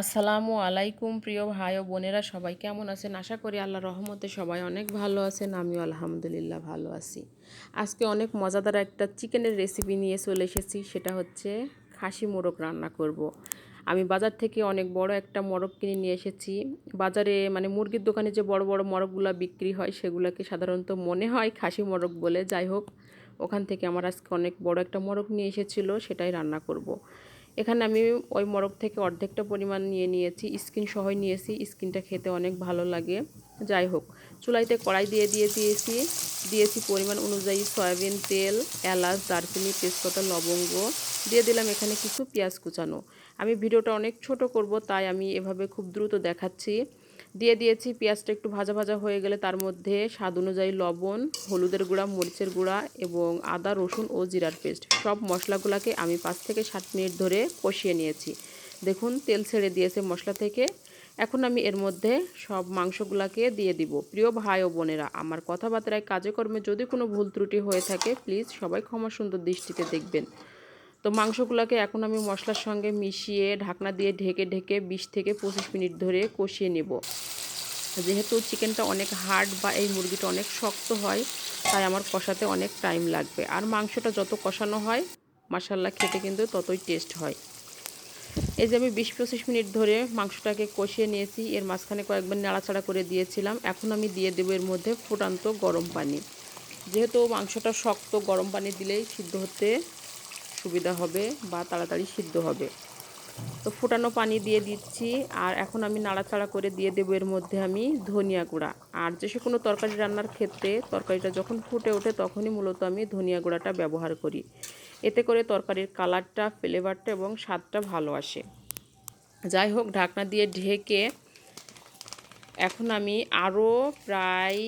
আসসালামু আলাইকুম প্রিয় ভাই ও বোনেরা, সবাই কেমন আছেন আশা করি আল্লাহ রহমতে সবাই অনেক ভালো আছেন, আমিও আলহামদুলিল্লাহ ভালো আছি আজকে অনেক মজাদার একটা চিকেনের রেসিপি নিয়ে চলে এসেছি, সেটা হচ্ছে খাসি মোরগ রান্না করব। আমি বাজার থেকে অনেক বড় একটা মোরগ কিনে নিয়ে এসেছি বাজারে মানে মুরগির দোকানে যে বড় বড় মোরগগুলো বিক্রি হয়, সেগুলোকে সাধারণত মনে হয় খাসি মোরগ বলে যাই হোক, ওখান থেকে আমার আজকে অনেক বড় একটা মোরগ নিয়ে এসেছিল, সেটাই রান্না করব। এখানে আমি ওই মোরগ থেকে অর্ধেকটা পরিমাণ নিয়ে নিয়েছি, স্কিন সহই নিয়েছি, স্কিনটা খেতে অনেক ভালো লাগে। যাই হোক, চুলাইতে কড়াই দিয়ে দিয়ে দিয়েছি দিয়েছি পরিমাণ অনুযায়ী সয়াবিন তেল, এলাচ, দারচিনি, তেজপাতা, লবঙ্গ, দিয়ে দিলাম এখানে কিছু পেঁয়াজ কুচানো। আমি ভিডিওটা অনেক ছোট করব, তাই আমি এভাবে খুব দ্রুত দেখাচ্ছি। দিয়ে দিয়েছি, পেঁয়াজটা একটু ভাজা ভাজা হয়ে গেলে তার মধ্যে স্বাদ অনুযায়ী লবণ, হলুদের গুঁড়া, মরিচের গুঁড়া এবং আদা, রসুন ও জিরার পেস্ট। সব মশলাগুলোকে আমি পাঁচ থেকে সাত মিনিট ধরে কষিয়ে নিয়েছি। দেখুন, তেল ছেড়ে দিয়েছে মশলা থেকে। এখন আমি এর মধ্যে সব মাংসগুলোকে দিয়ে দিব। প্রিয় ভাই ও বোনেরা, আমার কথাবার্তায় কাজে কর্মে যদি কোনো ভুল ত্রুটি হয়ে থাকে, প্লিজ সবাই ক্ষমা সুন্দর দৃষ্টিতে দেখবেন। তো মাংসগুলোকে এখন আমি মশলার সঙ্গে মিশিয়ে ঢাকনা দিয়ে ঢেকে ঢেকে বিশ থেকে পঁচিশ মিনিট ধরে কষিয়ে নেব। যেহেতু চিকেনটা অনেক হার্ড বা এই মুরগিটা অনেক শক্ত হয়, তাই আমার কষাতে অনেক টাইম লাগবে। আর মাংসটা যত কষানো হয় মাসাল্লা খেতে কিন্তু ততই টেস্ট হয়। এই যে আমি বিশ পঁচিশ মিনিট ধরে মাংসটাকে কষিয়ে নিয়েছি, এর মাঝখানে কয়েকবার নাড়াচাড়া করে দিয়েছিলাম। এখন আমি দিয়ে দেবো এর মধ্যে ফুটান্ত গরম পানি। যেহেতু মাংসটা শক্ত গরম পানি দিলেই সিদ্ধ হতে সুবিধা হবে বা তাড়াতাড়ি সিদ্ধ হবে। তো ফুটানো পানি দিয়ে দিচ্ছি, আর এখন আমি নাড়াচাড়া করে দিয়ে দেবো এর মধ্যে আমি ধনিয়া গুঁড়া। আর যে কোনো তরকারি রান্নার ক্ষেত্রে তরকারিটা যখন ফুটে ওঠে তখনই মূলত আমি ধনিয়া গুঁড়াটা ব্যবহার করি। এতে করে তরকারির কালারটা, ফ্লেভারটা এবং স্বাদটা ভালো আসে। যাই হোক, ঢাকনা দিয়ে ঢেকে এখন আমি আরও প্রায়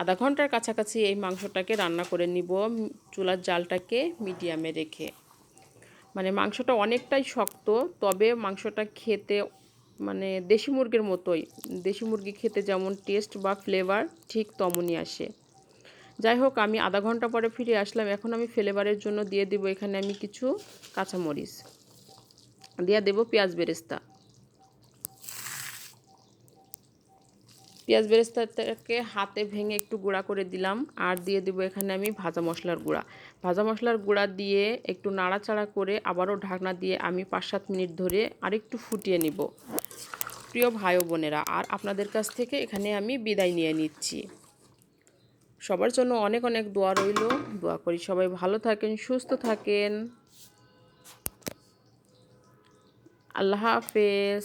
আধা ঘণ্টার কাছাকাছি এই মাংসটাকে রান্না করে নিব, চুলার জালটাকে মিডিয়ামে রেখে। মানে মাংসটা অনেকটাই শক্ত, তবে মাংসটা খেতে মানে দেশি মুরগির মতোই। দেশি মুরগি খেতে যেমন টেস্ট বা ফ্লেভার ঠিক তেমনই আসে। যাই হোক, আমি আধা ঘণ্টা পরে ফিরে আসলাম। এখন আমি ফ্লেভারের জন্য দিয়ে দেবো এখানে আমি কিছু কাঁচামরিচ। দিয়ে দেবো পেঁয়াজ বেরেস্তা। পেঁয়াজ বেরেস্তাটাকে হাতে ভেঙে একটু গুঁড়া করে দিলাম। আর দিয়ে দেবো এখানে আমি ভাজা মশলার গুঁড়া। ভাজা মশলার গুঁড়া দিয়ে একটু নাড়াচাড়া করে আবারও ঢাকনা দিয়ে আমি পাঁচ সাত মিনিট ধরে আরেকটু ফুটিয়ে নিব। প্রিয় ভাই বোনেরা, আর আপনাদের কাছ থেকে এখানে আমি বিদায় নিয়ে নিচ্ছি। সবার জন্য অনেক অনেক দোয়া রইল। দোয়া করি সবাই ভালো থাকেন, সুস্থ থাকেন। আল্লাহ হাফেজ।